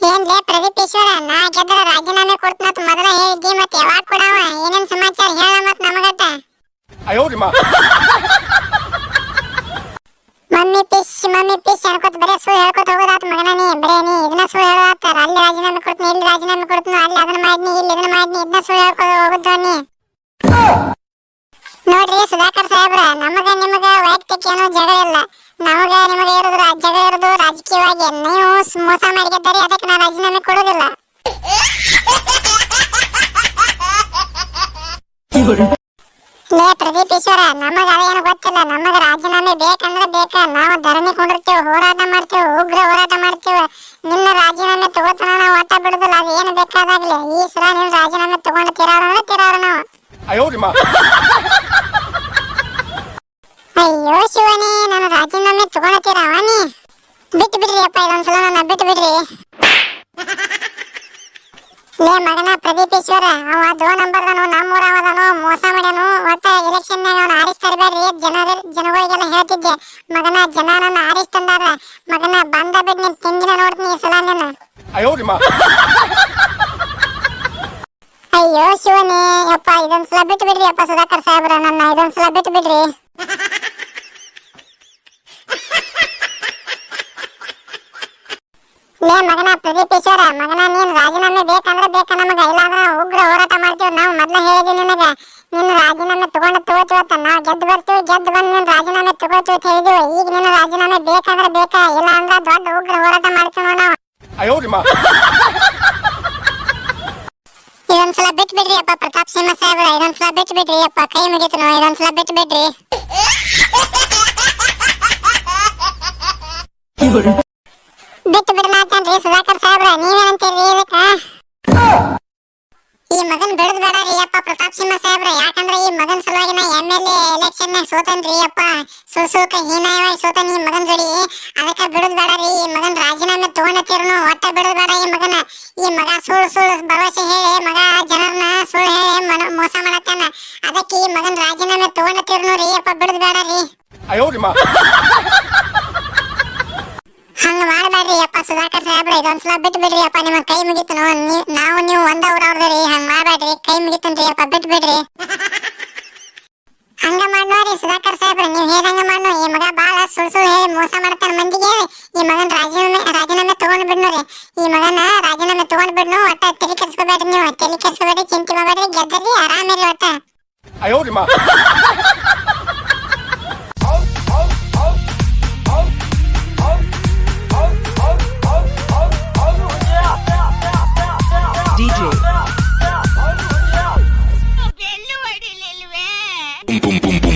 ಏನ್ಲೇ ಪ್ರದೀಪ್ ಈಶ್ವರ ನಾ ಗೆದ್ರ ರಾಜೀನಾಮೆ ಕೊಡ್ತನಂತ ಮೊದಲ ಹೇಳಿದ್ದಿ ಮತ್ತೆ ಯಾವಾಗ ಕೊಡವ? ಏನೇನ್ ಸಮಾಚಾರ ಹೇಳ ಮತ್ ನಮಗಟ್ಟ? ಮಮ್ಮಿ ಪಿಶ್ ಮಮ್ಮಿ ಪಿಶ್ ಅನ್ಕೋತ ಬರೇ ಸುಳ್ಳು ಹೇಳ್ಕೊತ ಹೋಗೋದಾತ ಮಗನ ನೀ ಬರೇ ನೀ ಇದನ್ನ ಸುಳ್ಳು ಹೇಳೋದಾತ. ಅಲ್ಲಿ ರಾಜೀನಾಮೆ ಕೊಡ್ತೀನಿ ಇಲ್ಲಿ ರಾಜೀನಾಮೆ ಕೊಡ್ತೀನಿ ಅಲ್ಲಿ ಅದನ್ನ ಮಾಡಿನಿ ಇಲ್ಲಿ ಇದನ್ನ ಮಾಡಿನಿ ಇದನ್ನ ಸುಳ್ಳು ಹೇಳ್ಕೊತ ಹೋಗೋದು ನೀ ನೋಡ್ರಿ ಸುಧಾಕರ್ ಸಾಹೇಬ್ರ ನಮಗ ಏನೋ ಜಗಳ ಇಲ್ಲ. ನಮಗೆ ನಿಮಗೆ ಇರೋದು ಜಗಳ ಇರೋದು ರಾಜಕೀಯವಾಗಿ. ನೀವು ಮೋಸ ಮಾಡಿದ್ದಾರೆ, ಅದಕ್ಕೆ ನಾನು ರಾಜೀನಾಮೆ ಕೊಡೋದಿಲ್ಲ ಲೇ ಪ್ರದೀಪ್ ಈಶ್ವರ, ನಮಗ ಅದೇನು ಗೊತ್ತಿಲ್ಲ. ನಮಗ ರಾಜೀನಾಮೆ ಬೇಕಂದ್ರೆ ಬೇಕ. ನಾವು ಧರಣಿ ಕೊಂಡಿರ್ತೇವೆ, ಹೋರಾಟ ಮಾಡ್ತೇವೆ, ಉಗ್ರ ಹೋರಾಟ ಮಾಡ್ತೇವೆ. ನಿನ್ನ ರಾಜೀನಾಮೆ ತಗೋತನ ನಾವು ಒಟ್ಟ ಬಿಡುದಿಲ್ಲ. ಅದು ಏನು ಬೇಕಾದಾಗ್ಲಿ. ಈ ಸಲ ನೀನು ರಾಜೀನಾಮೆ ತಗೊಂಡು ತಿರಾರ ಅಂದ್ರೆ ನಾವು ಅಯ್ಯೋ ಶಿವನೇ ನಾನು ರಾಜೀನಾಮೆ ತಗೊಳತ್ತೀರ ಅವನೇ ಬಿಟ್ಟು ಬಿಡ್ರಿ ಅಪ್ಪ ಇದೊಂದ್ಸಲ ನನ್ನ ಬಿಟ್ಟು ಬಿಡ್ರಿ. ಲೇ ಮಗನ ಪ್ರದೀಪೇಶ್ವರ ಅವ ದೋ ನಂಬರ್ ದನು ನಮ್ಮೂರ ಅವದನು ಮೋಸ ಮಾಡ್ಯಾನು. ಒಟ್ಟ ಎಲೆಕ್ಷನ್ ನಾಗ ಅವ್ನು ಆರಿಸ್ ತರಬೇಡ್ರಿ ಜನರ ಜನಗಳಿಗೆಲ್ಲ ಹೇಳ್ತಿದ್ದೆ ಮಗನ ಜನ ನನ್ನ ಆರಿಸ್ ತಂದಾರ ಮಗನ ಬಂದ ಬಿಡ್ ನಿನ್ ತಿಂದಿನ ನೋಡ್ತೀನಿ ಈ ಸಲ ನಾನು. ಅಯ್ಯೋ ಶಿವನೇ ಅಪ್ಪ ಇದೊಂದ್ಸಲ ಬಿಟ್ಟು ಬಿಡ್ರಿ ಅಪ್ಪ ಸುಧಾಕರ್ ಸಾಹೇಬ್ರ ನನ್ನ ಇದೊಂದ್ಸಲ ಬಿಟ್ಟು ಬಿಡ್ರಿ. ನೇ ಮಗನ ಪ್ರದೀಪ್ ಈಶ್ವರ ಮಗನ ನೀನ್ ರಾಜೀನಾಮೆ ಬೇಕಂದ್ರೆ ಬೇಕ ನಮಗ ಇಲ್ಲಾಂದ್ರೆ ಉಗ್ರ ಹೋರಾಟ ಮಾಡ್ತೀವಿ. ನಾವು ಮೊದ್ಲ ಹೇಳಿದ್ವಿ ನಿನಗ ನಿನ್ನ ರಾಜೀನಾಮೆ ತಗೊಂಡು ತಗೋತೀವತ್ತ ನಾವು ಗೆದ್ದು ಬರ್ತೀವಿ ಗೆದ್ದು ಬಂದು ನಿನ್ನ ರಾಜೀನಾಮೆ ತಗೋತೀವಿ ಅಂತ ಹೇಳಿದ್ವಿ. ಈಗ ನಿನ್ನ ರಾಜೀನಾಮೆ ಬೇಕಂದ್ರೆ ಬೇಕ ಇಲ್ಲ ದೊಡ್ಡ ಉಗ್ರ ಹೋರಾಟ ಮಾಡ್ತೀವಿ ನಾವು. ಇದೊಂದ್ಸಲ ಬಿಟ್ ಬಿಡ್ರಿ ಅಪ್ಪ ಪ್ರತಾಪ್ ಸಿಂಹ ಸಾಹೇಬ್ರ ಇದೊಂದ್ಸಲ ಬಿಟ್ ಬಿಡ್ರಿ ಅಪ್ಪ ಕೈ ಮುಗಿತು ನಾವು ಇದೊಂದ್ಸಲ ಬಿಟ್ ಬಿಡ್ರಿ ಬಿಡಲಾತನ್ರಿ ಸುಧಾಕರ್ ಸಾಹೇಬ್ರ, ನೀವೇನಂತೀರಿ ಇದಕ್ಕ? ಈ ಮಗನ್ ಬಿಡದ್ ಬೇಡ ರೀ ಅಪ್ಪ ಪ್ರತಾಪ್ ಸಿಂಹ ಸಾಹೇಬ್ರ. ಯಾಕಂದ್ರ ಈ ಮಗನ್ ಸಲುವಾಗಿ ನಾ ಎಂ ಎಲ್ ಎ ಎಲೆಕ್ಷನ್ ನಾಗ ಸೋತನ್ರಿ ಅಪ್ಪ. ಸುಳ್ ಸುಳ್ಕ ಹೀನಾಯವಾಗಿ ಸೋತನ್ ಈ ಮಗನ್ ಜೋಡಿ. ಅದಕ್ಕ ಬಿಡದ್ ಬೇಡ ರೀ. ಈ ಮಗನ್ ರಾಜೀನಾಮೆ ತಗೊಂಡತಿರ್ನು ಒಟ್ಟ ಬಿಡದ್ ಬೇಡ ಈ ಮಗನ. ಈ ಮಗ ಸುಳ್ಳು ಸುಳ್ಳು ಭರವಸೆ ಹೇಳಿ, ಮಗ ಜನರನ್ನ ಸುಳ್ಳು ಹೇಳಿ ಮನ- ಮೋಸ ಮಾಡತ್ತಾನ. ಅದಕ್ಕೆ ಈ ಮಗನ್ ರಾಜೀನಾಮೆ ತಗೊಂಡತಿರ್ನು ರೀ ಅಪ್ಪ ಬಿಡದ್ ಬೇಡ ರೀ ಬಿಡ್ರಿ ಅಪ್ಪ ಸುಧಾಕರ್ ಸಾಹೇಬ್ರ, ಇದೊಂದ್ಸಲ ಬಿಟ್ಟು ಬಿಡ್ರಿ ಅಪ್ಪ, ನಿಮ್ಮ ಕೈ ಮುಗಿತು ನಾವು ನೀವು ಒಂದ ಊರವ್ರದ್ರಿ ಹಂಗ ಮಾಡ್ಬೇಡ್ರಿ ಕೈ ಮುಗಿತನ್ರಿ ಅಪ್ಪ ಬಿಟ್ಟು ಬಿಡ್ರಿ ಹಂಗ ಮಾಡ್ನೋರಿ ಸುಧಾಕರ್ ಸಾಹೇಬ್ರ, ನೀವು ಹೇಳ್ದಂಗ ಮಾಡ್ನೋ ಈ ಮಗ ಬಾಳ ಸುಳ್ ಸುಳ್ ಹೇಳಿ ಮೋಸ ಮಾಡ್ತಾನ ಮಂದಿಗೆ ಈ ಮಗನ ರಾಜೀನಾಮೆ ರಾಜೀನಾಮೆ ತಗೊಂಡ್ ಬಿಡ್ನೋರಿ ಈ ಮಗನ ರಾಜೀನಾಮೆ ತಗೊಂಡ್ ಬಿಡ್ನು ಒಟ್ಟ ತಲೆ ಕೆಡ್ಸ್ಕೋಬೇಡ್ರಿ ನೀವು. ತಲೆ ಕೆಡ್ಸ್ಕೋಬೇಡಿ ಚಿಂತೆ ಮಾಡಬೇಡ್ರಿ ಗೆದ್ದರಿ ಆರಾಮಿರಿ ಒಟ್ಟ. ಅಯ್ಯೋ boom boom boom